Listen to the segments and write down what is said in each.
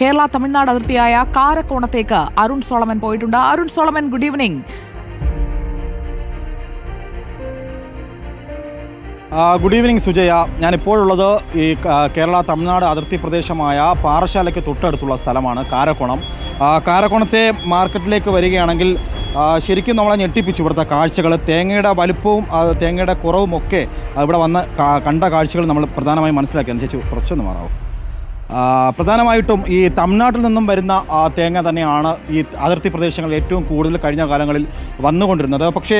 കേരള തമിഴ്നാട് അതിർത്തിയായ കാരക്കോണത്തേക്ക് അരുൺ സോളമൻ പോയിട്ടുണ്ട്. Arun Solomon good evening good evening Sujaya. ഞാനിപ്പോഴുള്ളത് ഈ കേരള തമിഴ്നാട് അതിർത്തി പ്രദേശമായ പാറശാലയ്ക്ക് തൊട്ടടുത്തുള്ള സ്ഥലമാണ് കാരക്കോണം. കാരക്കോണത്തെ മാർക്കറ്റിലേക്ക് വരികയാണെങ്കിൽ ശരിക്കും നമ്മളെ ഞെട്ടിപ്പിച്ചു ഇവിടുത്തെ കാഴ്ചകൾ തേങ്ങയുടെ വലുപ്പവും തേങ്ങയുടെ കുറവും ഒക്കെ ഇവിടെ വന്ന് കണ്ട കാഴ്ചകൾ നമ്മൾ പ്രധാനമായും മനസ്സിലാക്കി. ചേച്ചി കുറച്ചൊന്ന് മാറാവും. പ്രധാനമായിട്ടും ഈ തമിഴ്നാട്ടിൽ നിന്നും വരുന്ന തേങ്ങ തന്നെയാണ് ഈ അതിർത്തി പ്രദേശങ്ങളിൽ ഏറ്റവും കൂടുതൽ കഴിഞ്ഞ കാലങ്ങളിൽ വന്നുകൊണ്ടിരുന്നത്. പക്ഷേ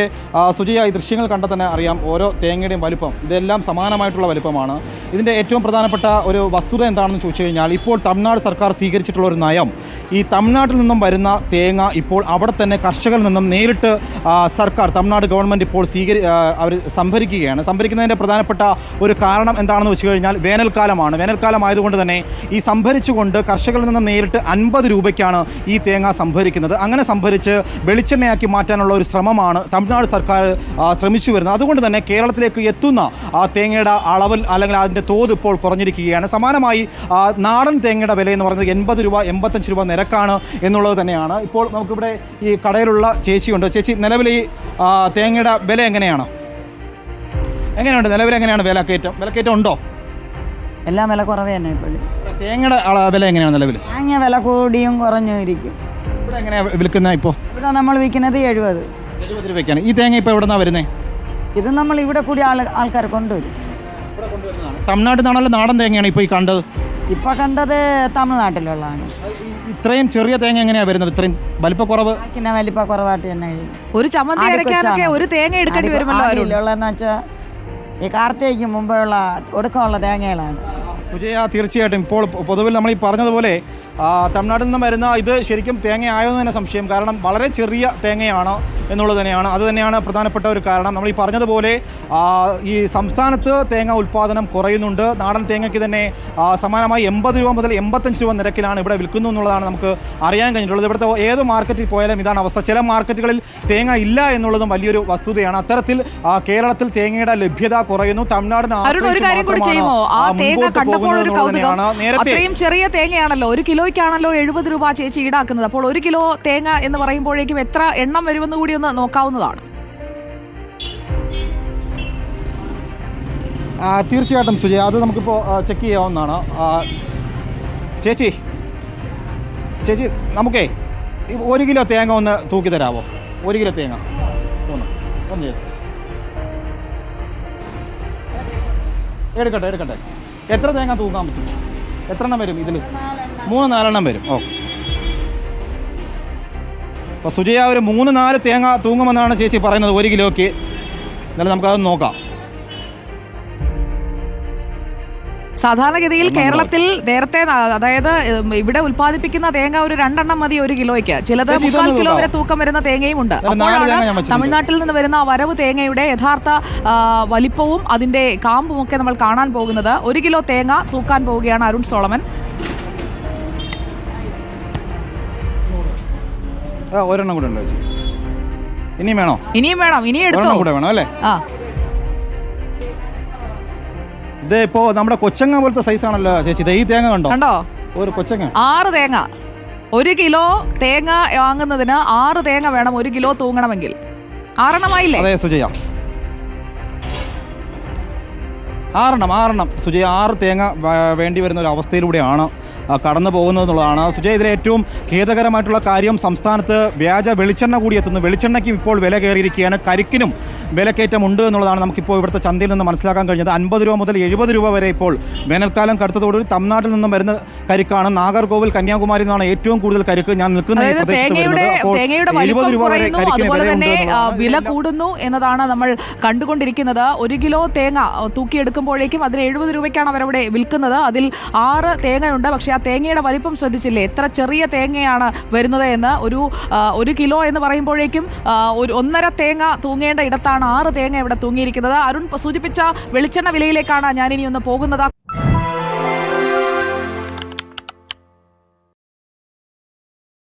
സുജയ ഈ ദൃശ്യങ്ങൾ കണ്ടാൽ തന്നെ അറിയാം ഓരോ തേങ്ങയുടെയും വലുപ്പം ഇതെല്ലാം സമാനമായിട്ടുള്ള വലുപ്പമാണ്. ഇതിന്റെ ഏറ്റവും പ്രധാനപ്പെട്ട ഒരു വസ്തുത എന്താണെന്ന് ചോദിച്ചു കഴിഞ്ഞാൽ ഇപ്പോൾ തമിഴ്നാട് സർക്കാർ സ്വീകരിച്ചിട്ടുള്ള ഒരു നയം ഈ തമിഴ്നാട്ടിൽ നിന്നും വരുന്ന തേങ്ങ ഇപ്പോൾ അവിടെ തന്നെ കർഷകരിൽ നിന്നും നേരിട്ട് സർക്കാർ തമിഴ്നാട് ഗവൺമെന്റ് ഇപ്പോൾ സ്വീകരി അവർ സംഭരിക്കുകയാണ്. സംഭരിക്കുന്നതിന്റെ പ്രധാനപ്പെട്ട ഒരു കാരണം എന്താണെന്ന് വെച്ച് കഴിഞ്ഞാൽ വേനൽക്കാലമാണ്. വേനൽക്കാലമായതുകൊണ്ട് തന്നെ ഈ സംഭരിച്ചുകൊണ്ട് കർഷകരിൽ നിന്നും നേരിട്ട് അൻപത് രൂപയ്ക്കാണ് ഈ തേങ്ങ സംഭരിക്കുന്നത്. അങ്ങനെ സംഭരിച്ച് വെളിച്ചെണ്ണയാക്കി മാറ്റാനുള്ള ഒരു ശ്രമമാണ് തമിഴ്നാട് സർക്കാർ ശ്രമിച്ചു വരുന്നത്. അതുകൊണ്ട് തന്നെ കേരളത്തിലേക്ക് എത്തുന്ന ആ തേങ്ങയുടെ അളവിൽ അല്ലെങ്കിൽ അതിന്റെ തോത് ഇപ്പോൾ കുറഞ്ഞിരിക്കുകയാണ്. സമാനമായി നാടൻ തേങ്ങയുടെ വില എന്ന് പറയുന്നത് എൺപത് രൂപ എൺപത്തഞ്ച് രൂപ നിരക്കാണ് എന്നുള്ളത് തന്നെയാണ്. ഇപ്പോൾ നമുക്കിവിടെ ഈ കടയിലുള്ള ചേച്ചിയുണ്ട്. ചേച്ചി നിലവിൽ ഈ തേങ്ങയുടെ വില എങ്ങനെയാണ്? എങ്ങനെയുണ്ട്? നിലവിൽ എങ്ങനെയാണ് വിലക്കയറ്റം? വിലക്കയറ്റം ഉണ്ടോ? എല്ലാം വില കുറവ് തന്നെ ഇപ്പോഴും. തേങ്ങയുടെ വില എങ്ങനെയാണ് നിലവിൽ? തേങ്ങ വില കൂടിയും കുറഞ്ഞും ഇരിക്കും ഇവിടെ എങ്ങനെയാണ് വിൽക്കുന്നത് ഇപ്പോൾ ഇവിടെ നമ്മൾ വിൽക്കുന്നത് എഴുപത്. എഴുപത് രൂപയ്ക്കാണ്. ഈ തേങ്ങ ഇപ്പോൾ എവിടെ നിന്നാണ് വരുന്നത് ഇത് നമ്മൾ ഇവിടെ കൂടി ആൾ ആൾക്കാർ കൊണ്ടുവരും. തമിഴ്നാട്ടിൽ നിന്നാണല്ലോ നാടൻ തേങ്ങയാണ് ഇപ്പോൾ ഈ കണ്ടത്. ഇപ്പം കണ്ടത് തമിഴ്നാട്ടിലുള്ളതാണ്. ഇത്രയും ചെറിയ തേങ്ങ എങ്ങനെയാ വരുന്നത്? ഇത്രയും വലിപ്പക്കുറവ്? പിന്നെ വലിപ്പ കുറവായിട്ട് തന്നെ ഒരു ചമ്മന്തി അരയ്ക്കാനൊക്കെ ഒരു തേങ്ങ എടുക്കേണ്ടി വരുമല്ലോ ഉള്ളതെന്ന് വെച്ചാൽ ഈ കാർത്തികയ്ക്ക് മുമ്പുള്ള ഒടുക്കമുള്ള തേങ്ങകളാണ്. സുജയ തീർച്ചയായിട്ടും ഇപ്പോൾ പൊതുവിൽ നമ്മൾ ഈ പറഞ്ഞതുപോലെ തമിഴ്നാട്ടിൽ നിന്ന് വരുന്ന ഇത് ശരിക്കും തേങ്ങ ആയോ എന്ന് തന്നെ സംശയം. കാരണം വളരെ ചെറിയ തേങ്ങയാണ് എന്നുള്ളത് തന്നെയാണ്. അത് തന്നെയാണ് പ്രധാനപ്പെട്ട ഒരു കാരണം. നമ്മൾ ഈ പറഞ്ഞതുപോലെ ഈ സംസ്ഥാനത്ത് തേങ്ങ ഉൽപ്പാദനം കുറയുന്നുണ്ട്. നാടൻ തേങ്ങയ്ക്ക് തന്നെ സമാനമായി എൺപത് രൂപ മുതൽ എൺപത്തഞ്ച് രൂപ നിരക്കിലാണ് ഇവിടെ വിൽക്കുന്നു എന്നുള്ളതാണ് നമുക്ക് അറിയാൻ കഴിഞ്ഞിട്ടുള്ളത്. ഇവിടുത്തെ ഏത് മാർക്കറ്റിൽ പോയാലും ഇതാണ് അവസ്ഥ. ചില മാർക്കറ്റുകളിൽ തേങ്ങ ഇല്ല എന്നുള്ളതും വലിയൊരു വസ്തുതയാണ്. അത്തരത്തിൽ കേരളത്തിൽ തേങ്ങയുടെ ലഭ്യത കുറയുന്നു. തമിഴ്നാടിന് അരുൺ ഒരു കാര്യം കൂടി ചെയ്യുമോ? ആ ആ, തേങ്ങ കണ്ടപ്പോൾ ഒരു കൗതുകം. തന്നെയാണ്. നേരത്തെ അത്രയും ചെറിയ തേങ്ങയാണല്ലോ. ഒരു കിലോയ്ക്കാണല്ലോ എഴുപത് രൂപ ചേച്ചി ഈടാക്കുന്നത്. അപ്പോൾ ഒരു കിലോ തേങ്ങ എന്ന് പറയുമ്പോഴേക്കും എത്ര എണ്ണം വരുമെന്ന് കൂടി ഒന്ന് നോക്കാവുന്നതാണ്. തീർച്ചയായിട്ടും സുജയ അത് നമുക്കിപ്പോൾ ചെക്ക് ചെയ്യാവുന്നതാണ്. ചേച്ചി ചേച്ചി നമുക്കേ ഒരു കിലോ തേങ്ങ ഒന്ന് തൂക്കി തരാമോ ഒരു കിലോ തേങ്ങ. ഒന്ന് ഒന്ന് ചെയ്ത്. എടുക്കട്ടെ എടുക്കട്ടെ. എത്ര തേങ്ങ തൂക്കാൻ പറ്റും? എത്ര എണ്ണം വരും ഇതിൽ മൂന്ന് നാലെണ്ണം വരും. ഓ. അപ്പോൾ സുജയ ഒരു മൂന്ന് നാല് തേങ്ങ തൂങ്ങുമെന്നാണ് ചേച്ചി പറയുന്നത്. ഒരു കിലോയ്ക്ക്. എന്നാലും നമുക്കത് നോക്കാം. സാധാരണഗതിയിൽ കേരളത്തിൽ നേരത്തെ അതായത് ഇവിടെ ഉൽപ്പാദിപ്പിക്കുന്ന തേങ്ങ ഒരു രണ്ടെണ്ണം മതി ഒരു കിലോയ്ക്ക്. ചിലത് മുക്കാൽ കിലോ വരെ തൂക്കം വരുന്ന തേങ്ങയും ഉണ്ട്. അപ്പോഴാണ് തമിഴ്നാട്ടിൽ നിന്ന് വരുന്ന വരവ് തേങ്ങയുടെ യഥാർത്ഥ വലിപ്പവും അതിന്റെ കാമ്പും ഒക്കെ നമ്മൾ കാണാൻ പോകുന്നത്. ഒരു കിലോ തേങ്ങ തൂക്കാൻ പോവുകയാണ് അരുൺ സോളമൻ. ആ ഒരെണ്ണം കൂടെ ഉണ്ട് ചേച്ചി. ഇനിയും വേണോ? ഇനിയും വേണം? ഇനിയും എടുത്തോ? ഒരെണ്ണം കൂടെ വേണം അല്ലേ? ആ. ഇത് ഇപ്പോ നമ്മുടെ കൊച്ചങ്ങ പോലത്തെ സൈസ് ആണല്ലോ ചേച്ചി. ദേ ഈ തേങ്ങ കണ്ടോ? കണ്ടോ? ഒരു കൊച്ചങ്ങ. ആറ് തേങ്ങ. ഒരു കിലോ തേങ്ങ വാങ്ങുന്നതിന് ആറ് തേങ്ങ വേണം ഒരു കിലോ തൂങ്ങണമെങ്കിൽ. ആറെണ്ണമായില്ലേ? അതെ സുജയ. ആറെണ്ണം ആറെണ്ണം. സുജയ ആറ് തേങ്ങ വേ- വേണ്ടി വരുന്ന ഒരു അവസ്ഥയിലൂടെയാണ് കടന്നു പോകുന്നത് എന്നുള്ളതാണ് സുജയ് ഇതിലെ ഏറ്റവും ഖേദകരമായിട്ടുള്ള കാര്യം സംസ്ഥാനത്ത് വ്യാജ വെളിച്ചെണ്ണ കൂടി എത്തുന്നു. വെളിച്ചെണ്ണയ്ക്കും ഇപ്പോൾ വില കയറിയിരിക്കുകയാണ്. കരിക്കിനും വിലക്കയറ്റം ഉണ്ട് എന്നുള്ളതാണ് നമുക്കിപ്പോൾ ഇവിടുത്തെ ചന്തയിൽ നിന്ന് മനസ്സിലാക്കാൻ കഴിഞ്ഞത്. അൻപത് രൂപ മുതൽ എഴുപത് രൂപ വരെ ഇപ്പോൾ വേനൽക്കാലം കടുത്തതോടുകൂടി തമിഴ്നാട്ടിൽ നിന്നും വരുന്ന കരിക്കാണ്. നാഗർകോവിൽ കന്യാകുമാരി നിന്നാണ് ഏറ്റവും കൂടുതൽ കരിക്ക് ഞാൻ നിൽക്കുന്ന തേങ്ങയുടെ വരുന്നത്. അപ്പോൾ തേങ്ങയുടെ 70 വലിപ്പം രൂപ വരെ കുറയുന്നു. കരിക്കിന് അതുപോലെ തന്നെ വില കൂടുന്നു എന്നതാണ് നമ്മൾ കണ്ടുകൊണ്ടിരിക്കുന്നത്. ഒരു കിലോ തേങ്ങ തൂക്കിയെടുക്കുമ്പോഴേക്കും അതിന് എഴുപത് രൂപയ്ക്കാണ് അവരവിടെ വിൽക്കുന്നത്. അതിൽ ആറ് തേങ്ങയുണ്ട്. പക്ഷേ ആ തേങ്ങയുടെ വലിപ്പം ശ്രദ്ധിച്ചില്ലേ? എത്ര ചെറിയ തേങ്ങയാണ് വരുന്നത് എന്ന് ഒരു ഒരു കിലോ എന്ന് പറയുമ്പോഴേക്കും ഒരു ഒന്നര തേങ്ങ തൂങ്ങേണ്ട ഇടത്താണ് ആറ് തേങ്ങ ഇവിടെ തൂങ്ങിയിരിക്കുന്നത്. അരുൺ സൂചിപ്പിച്ച വെളിച്ചെണ്ണ വിലയിലേക്കാണ് ഞാനിനി ഒന്ന് പോകുന്നത്.